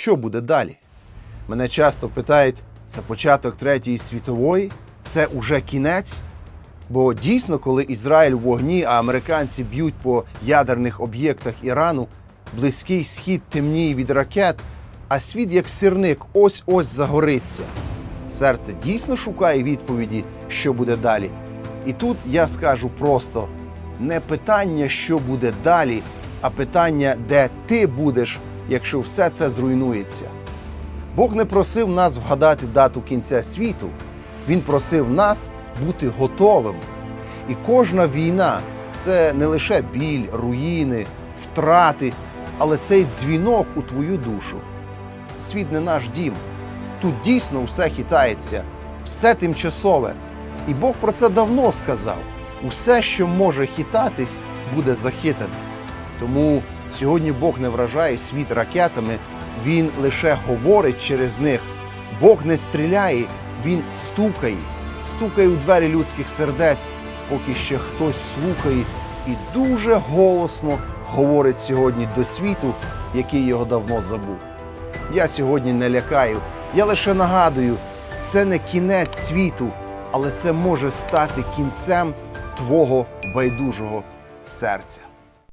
що буде далі? Мене часто питають, це початок Третьої світової, це уже кінець. Бо дійсно, коли Ізраїль в вогні, а американці б'ють по ядерних об'єктах Ірану, близький схід темніє від ракет, а світ як сірник ось-ось загориться. Серце дійсно шукає відповіді, що буде далі. І тут я скажу просто: не питання, що буде далі, а питання, де ти будеш, якщо все це зруйнується. Бог не просив нас вгадати дату кінця світу, Він просив нас бути готовими. І кожна війна це не лише біль, руїни, втрати, але цей дзвінок у твою душу. Світ не наш дім. Тут дійсно все хитається, все тимчасове. І Бог про це давно сказав: усе, що може хитатись, буде захитане. Тому сьогодні Бог не вражає світ ракетами, Він лише говорить через них. Бог не стріляє, Він стукає, стукає у двері людських сердець, поки ще хтось слухає і дуже голосно говорить сьогодні до світу, який його давно забув. Я сьогодні не лякаю, я лише нагадую, це не кінець світу, але це може стати кінцем твого байдужого серця.